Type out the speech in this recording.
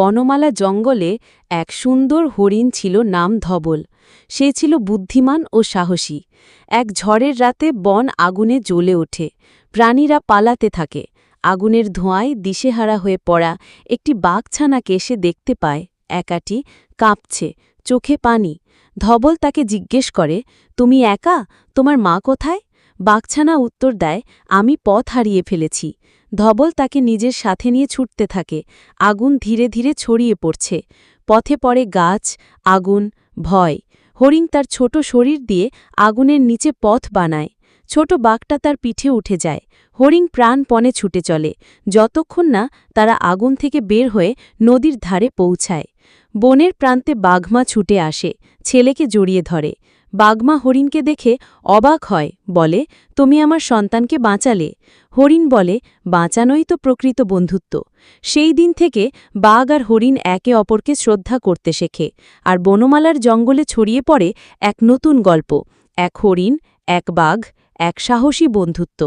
বনমালা জঙ্গলে এক সুন্দর হরিণ ছিল নাম ধবল। সে ছিল বুদ্ধিমান ও সাহসী। এক ঝড়ের রাতে বন আগুনে জ্বলে ওঠে। প্রাণীরা পালাতে থাকে। আগুনের ধোঁয়ায় দিশেহারা হয়ে পড়া একটি বাঘছানাকে সে দেখতে পায়। একাটি কাঁপছে। চোখে পানি। ধবল তাকে জিজ্ঞেস করে, তুমি একা? তোমার মা কোথায়? বাঘছানা উত্তর দেয়, আমি পথ হারিয়ে ফেলেছি। ধবল তাকে নিজের সাথে নিয়ে ছুটতে থাকে। আগুন ধীরে ধীরে ছড়িয়ে পড়ছে। পথে পড়ে গাছ, আগুন, ভয়। হরিং তার ছোট শরীর দিয়ে আগুনের নিচে পথ বানায়। ছোট বাঘটা তার পিঠে উঠে যায়। হরিণ প্রাণপণে ছুটে চলে। যতক্ষণ না তারা আগুন থেকে বের হয়ে নদীর ধারে পৌঁছায়। বনের প্রান্তে বাঘমা ছুটে আসে, ছেলেকে জড়িয়ে ধরে। বাঘমা হরিণকে দেখে অবাক হয়, বলে, তুমি আমার সন্তানকে বাঁচালে? হরিণ বলে, বাঁচানোই তো প্রকৃত বন্ধুত্ব। সেই দিন থেকে বাঘ আর হরিণ একে অপরকে শ্রদ্ধা করতে শেখে, আর বনমালার জঙ্গলে ছড়িয়ে পড়ে এক নতুন গল্প, এক হরিণ, এক বাঘ, এক সাহসী বন্ধুত্ব।